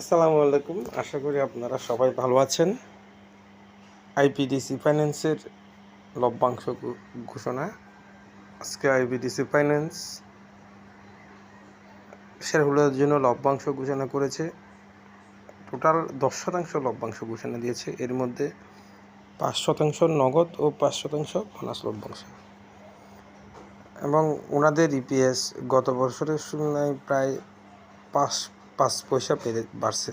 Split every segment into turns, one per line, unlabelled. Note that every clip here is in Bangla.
আসসালামু আলাইকুম। আশা করি আপনারা সবাই ভালো আছেন। আইপিডিসি ফাইন্যান্সের লভ্যাংশ ঘোষণা। আজকে আইপিডিসি ফাইন্যান্স শেয়ার হোল্ডারদের জন্য লভ্যাংশ ঘোষণা করেছে। টোটাল দশ শতাংশ লভ্যাংশ ঘোষণা দিয়েছে। এর মধ্যে পাঁচ শতাংশ নগদ ও পাঁচ শতাংশ বোনাস লভ্যাংশ। এবং ওনাদের ইপিএস গত বছরের তুলনায় প্রায় পাঁচ পাঁচ পয়সা বেড়ে বাড়ছে।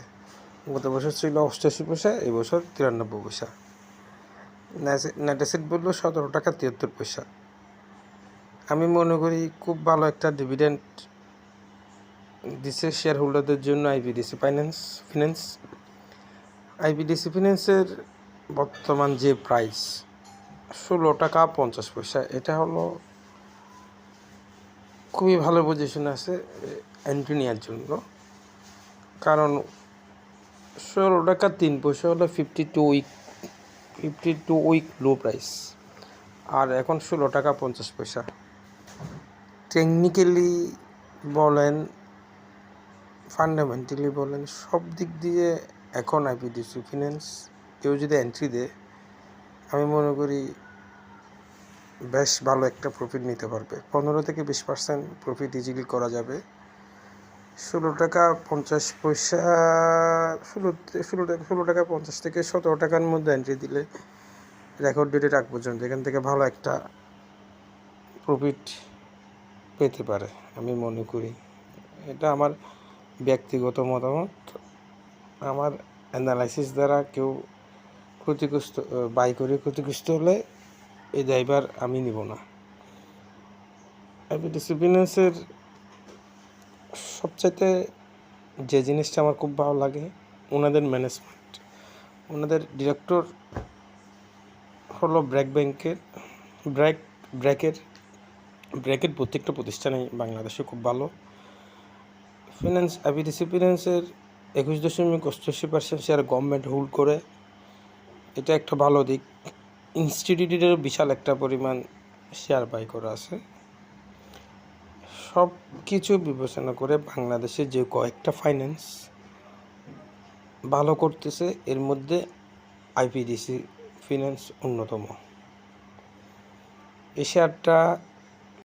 গত বছর ছিল অষ্টাশি পয়সা, এই বছর তিরানব্বই পয়সা। নেট অ্যাসেট বলল সতেরো টাকা তিয়াত্তর পয়সা। আমি মনে করি খুব ভালো একটা ডিভিডেন্ড দিছে শেয়ার হোল্ডারদের জন্য আইবিডিসি ফাইন্যান্স ফিন্যান্স আইবিডিসি ফিন্যান্সের বর্তমান যে প্রাইস ষোলো টাকা পঞ্চাশ পয়সা। এটা হলো খুবই ভালো পজিশনে আছে এন্ট্রি নেওয়ার জন্য। কারণ ষোলো টাকা তিন পয়সা হলো fifty two week fifty two week low price আর এখন ষোলো টাকা পঞ্চাশ পয়সা। টেকনিক্যালি বলেন ফান্ডামেন্টালি বলেন, সব দিক দিয়ে এখন আইপিডিসি ফিন্যান্স কেউ যদি এন্ট্রি দেয়, আমি মনে করি বেশ ভালো একটা প্রফিট নিতে পারবে। পনেরো থেকে বিশ পার্সেন্ট প্রফিট ইজিলি করা যাবে। ষোলো টাকা পঞ্চাশ পয়সা, ষোলো ষোলো টাকা ষোলো টাকা পঞ্চাশ থেকে সতেরো টাকার মধ্যে এন্ট্রি দিলে রেকর্ড ডেটের রাখ পর্যন্ত এখান থেকে ভালো একটা প্রফিট পেতে পারে, আমি মনে করি। এটা আমার ব্যক্তিগত মতামত। আমার অ্যানালাইসিস দ্বারা কেউ ক্ষতিগ্রস্ত বাই করে ক্ষতিগ্রস্ত হলে এই দায়ভার আমি নিব না। আইপিডিসি ফিন্যান্সের সবচাইতে যে জিনিসটা আমার খুব ভালো লাগে, ওনাদের ম্যানেজমেন্ট ওনাদের ডিরেক্টর হলো ব্র্যাক ব্যাংকের ব্র্যাক ব্র্যাকের ব্র্যাকের প্রত্যেকটা প্রতিষ্ঠানেই বাংলাদেশে খুব ভালো। ফিনান্স আইপিডিসি ফিনান্সের একুশ দশমিক অষ্টআশি পার্সেন্ট শেয়ার গভর্নমেন্ট হোল্ড করে। এটা একটা ভালো দিক। ইনস্টিটিউটের বিশাল একটা পরিমাণ শেয়ার বাই করা আছে। সব কিছু বিবেচনা করে বাংলাদেশে যে কয়েকটা ফাইন্যান্স ভালো করতেছে, এর মধ্যে আইপিডিসি ফিন্যান্স অন্যতম। এই শেয়ারটা